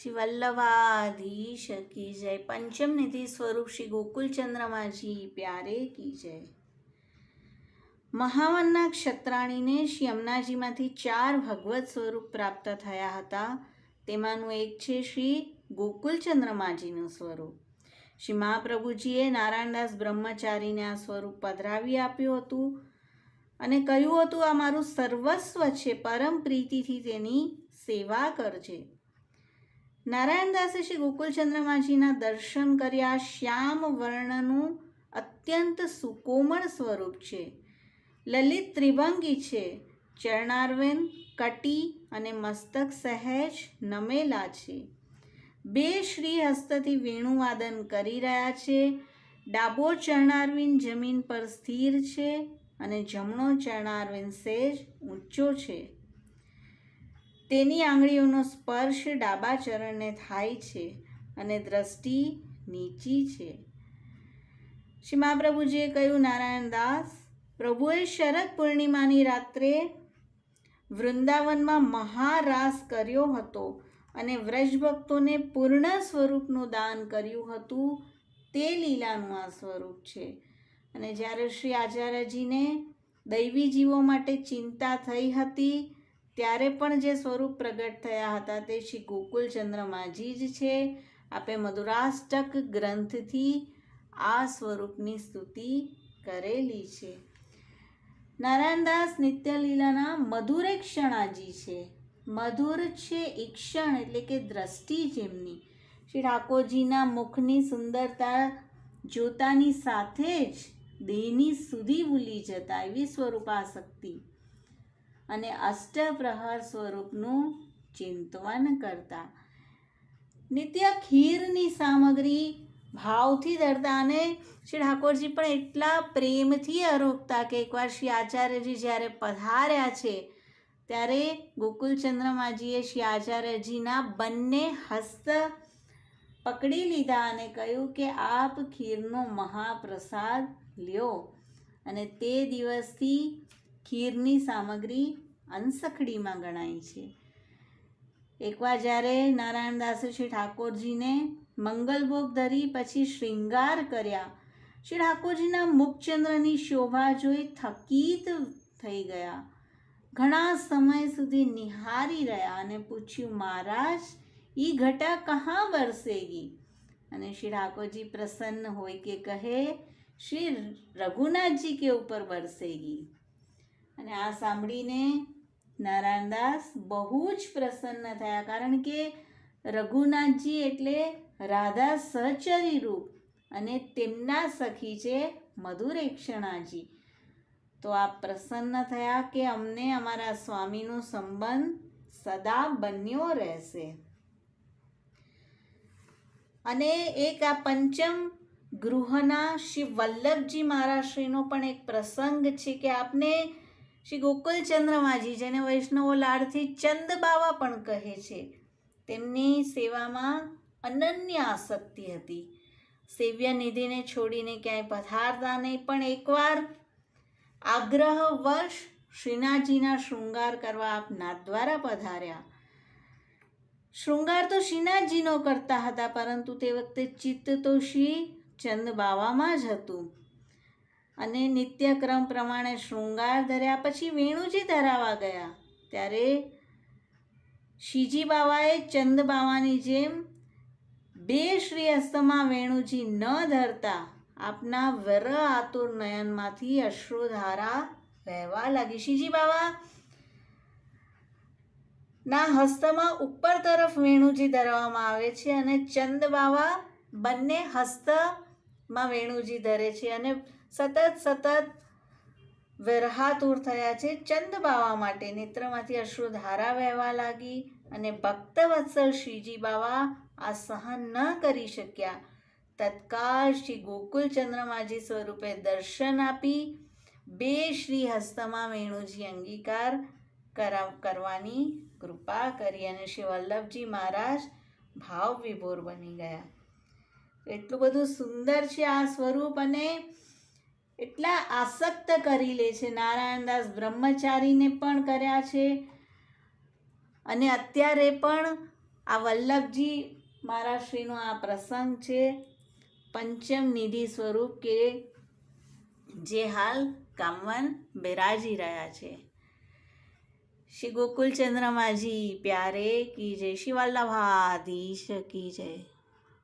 શ્રી વલ્લભાધીશ કી જય. પંચમ નિધિ સ્વરૂપ શ્રી ગોકુલચંદ્રમાજી, પ્યારે કી જય. મહાવનના ક્ષત્રાણીને શ્રી યમુનાજીમાંથી ચાર ભગવત સ્વરૂપ પ્રાપ્ત થયા હતા. તેમાંનું એક છે શ્રી ગોકુલચંદ્રમાજીનું સ્વરૂપ. શ્રી મહાપ્રભુજીએ નારાયણદાસ બ્રહ્મચારીને આ સ્વરૂપ પધરાવી આપ્યું હતું અને કહ્યું હતું, આ મારું સર્વસ્વ છે, પરમ પ્રીતિથી તેની સેવા કરજે. નારાયણદાસે શ્રી ગોકુલચંદ્રમાજીના દર્શન કર્યા. શ્યામ વર્ણનું અત્યંત સુકોમળ સ્વરૂપ છે. લલિત ત્રિભંગી છે. ચરણારવેન કટી અને મસ્તક સહેજ નમેલા છે. બે શ્રી હસ્તથી વેણુવાદન કરી રહ્યા છે. ડાબો ચરણારવિંદ જમીન પર સ્થિર છે અને જમણો ચરણારવિંદ સહેજ ઊંચો છે. તેની આંગળીઓનો સ્પર્શ ડાબા ચરણને થાય છે અને દ્રષ્ટિ નીચી છે. શ્રી મહાપ્રભુજીએ કહ્યું નારાયણદાસ પ્રભુએ શરદ પૂર્ણિમાની રાત્રે વૃંદાવનમાં મહારાસ કર્યો હતો અને વ્રજભક્તોને પૂર્ણ સ્વરૂપનું દાન કર્યું હતું. તે લીલાનું આ સ્વરૂપ છે. અને જ્યારે શ્રી આચાર્યજીને દૈવી જીવો માટે ચિંતા થઈ હતી ત્યારે પણ જે સ્વરૂપ પ્રગટ થયા હતા તે શ્રી ગોકુલચંદ્રમાજી જ છે. આપે મધુરાષ્ટક ગ્રંથથી આ સ્વરૂપની સ્તુતિ કરેલી છે. નારાયણદાસ નિત્યલીલાના મધુર ક્ષણાજી છે. મધુર છે ઈક્ષણ એટલે કે દ્રષ્ટિ જેમની. શ્રી ઠાકોરજીના મુખની સુંદરતા જોતાની સાથે જ દેહની સુધી ભૂલી જતા એવી સ્વરૂપાશક્તિ અને અષ્ટપ્રહર સ્વરૂપનું ચિંતવન કરતા. નિત્ય ખીરની સામગ્રી ભાવથી ધરતા અને શ્રી ઠાકોરજી પણ એટલા પ્રેમથી આરોગતા કે એકવાર શ્રી આચાર્યજી જ્યારે પધાર્યા છે, ત્યારે ગોકુલચંદ્રમાજીએ શ્રી આચાર્યજીના બંને હસ્ત પકડી લીધા અને કહ્યું કે આપ ખીરનો મહાપ્રસાદ લ્યો. અને તે દિવસથી ખીરની સામગ્રી અનસખડીમાં ગણાય છે. એકવાર જ્યારે નારાયણદાસે શ્રી ઠાકોરજીને મંગલભોગ ધરી પછી શ્રૃંગાર કર્યા, શ્રી ઠાકોરજીના મુખચંદ્રની શોભા જોઈ થકીત થઈ ગયા. ઘણા સમય સુધી નિહારી રહ્યા અને પૂછ્યું, મહારાજ, ઈ ઘટા કહાં વરસેગી? અને શ્રી ઠાકોરજી પ્રસન્ન હોય કે કહે, શ્રી રઘુનાથજી કે ઉપર બરસેગી અને આ સાંભળીને નારાયણદાસ બહુ જ પ્રસન્ન થયા, કારણ કે રઘુનાથજી એટલે રાધા સહચરી રૂપ અને તેમના સખી છે મધુરેક્ષણાજી. તો આ પ્રસન્ન થયા કે અમને અમારા સ્વામીનો સંબંધ સદા બન્યો રહેશે. અને એક આ પંચમ ગૃહના શ્રી વલ્લભજી મહારાજશ્રીનો પણ એક પ્રસંગ છે કે આપને શ્રી ગોકુલચંદ્રમાજી જેને વૈષ્ણવો લાડથી ચંદ બાવા પણ કહે છે. તેમની સેવામાં અનન્ય આસક્તિ હતી. સેવ્ય નિધિને છોડીને ક્યાંય પધારતા નહીં, પણ એકવાર આગ્રહવશ શ્રીનાથજીના શૃંગાર કરવા આપ નાથ દ્વારા પધાર્યા. શૃંગાર તો શ્રીનાથજીનો કરતા હતા, પરંતુ તે વખતે ચિત્ત તો શ્રી ચંદ બાવામાં જ હતું. અને નિત્યક્રમ પ્રમાણે શૃંગાર ધર્યા પછી વેણુજી ધરાવા ગયા. ત્યારે શીજી બાવાએ ચંદ બાવાની જેમ બે શ્રી હસ્તમાં વેણુજી ન ધરતા, આપના વર આતુર નયનમાંથી અશ્રુધારા વહેવા લાગી. શીજી બાવા ના હસ્તમાં ઉપર તરફ વેણુજી ધરવામાં આવે છે અને ચંદ બાવા બંને હસ્તમાં વેણુજી ધરે છે અને સતત સતત વેરહાતુર થયા છે. ચંદ બાવા માટે નેત્રમાંથી અશ્રુધારા વહેવા લાગી અને ભક્તવત્સલ શ્રીજી બાવા આ સહન ન કરી શક્યા. તત્કાળ શ્રી ગોકુલચંદ્રમાજી સ્વરૂપે દર્શન આપી બે શ્રી હસ્તમાં વેણુજી અંગીકાર કરાવ, કરવાની કૃપા કરી અને શ્રી વલ્લભજી મહારાજ ભાવ વિભોર બની ગયા. એટલું બધું સુંદર છે આ સ્વરૂપ અને એટલા આસક્ત કરી લે છે. નારાયણદાસ બ્રહ્મચારીને પણ કર્યા છે અને અત્યારે પણ આ વલ્લભજી મારાશ્રીનો આ પ્રસંગ છે. પંચમ નિધિ સ્વરૂપ કે જે હાલ કામવાન બિરાજી રહ્યા છે. શ્રી ગોકુલચંદ્ર માજી પ્યારે કી જય શ્રી કી જય.